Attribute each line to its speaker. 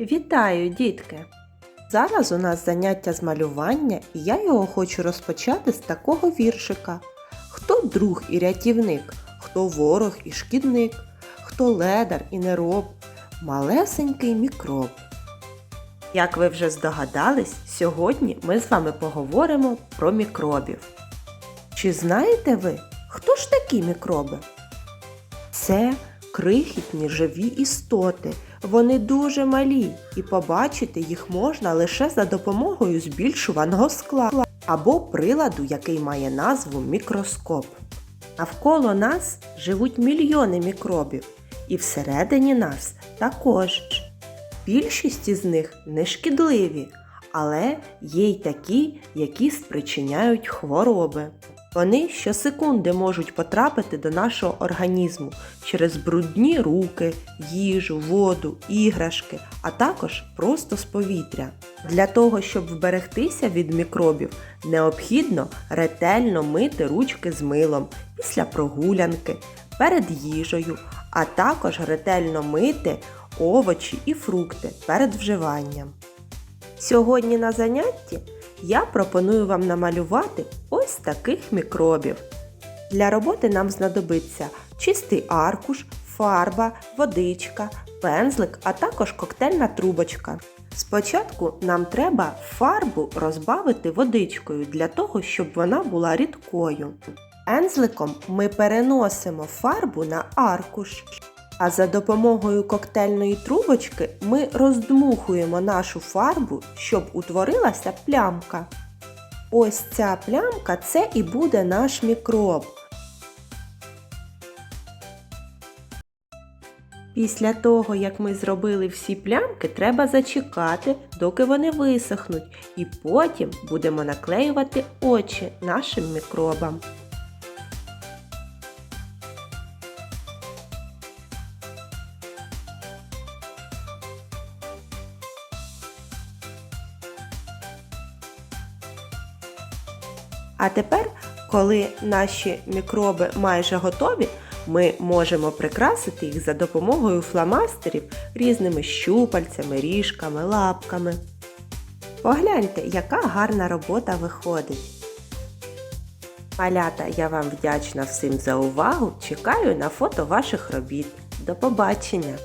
Speaker 1: Вітаю, дітки! Зараз у нас заняття з малювання, і я його хочу розпочати з такого віршика. Хто друг і рятівник, хто ворог і шкідник, хто ледар і нероб, малесенький мікроб. Як ви вже здогадались, сьогодні ми з вами поговоримо про мікробів. Чи знаєте ви, хто ж такі мікроби? Це крихітні живі істоти. Вони дуже малі, і побачити їх можна лише за допомогою збільшуваного скла або приладу, який має назву мікроскоп. Навколо нас живуть мільйони мікробів, і всередині нас також. Більшість із них не шкідливі, але є й такі, які спричиняють хвороби. Вони щосекунди можуть потрапити до нашого організму через брудні руки, їжу, воду, іграшки, а також просто з повітря. Для того, щоб вберегтися від мікробів, необхідно ретельно мити ручки з милом після прогулянки, перед їжею, а також ретельно мити овочі і фрукти перед вживанням. Сьогодні на занятті я пропоную вам намалювати ось таких мікробів. Для роботи нам знадобиться чистий аркуш, фарба, водичка, пензлик, а також коктейльна трубочка. Спочатку нам треба фарбу розбавити водичкою для того, щоб вона була рідкою. Пензликом ми переносимо фарбу на аркуш. А за допомогою коктейльної трубочки ми роздмухуємо нашу фарбу, щоб утворилася плямка. Ось ця плямка це і буде наш мікроб. Після того, як ми зробили всі плямки, треба зачекати, доки вони висохнуть, і потім будемо наклеювати очі нашим мікробам. А тепер, коли наші мікроби майже готові, ми можемо прикрасити їх за допомогою фломастерів різними щупальцями, ріжками, лапками. Погляньте, яка гарна робота виходить. Малята, я вам вдячна всім за увагу. Чекаю на фото ваших робіт. До побачення!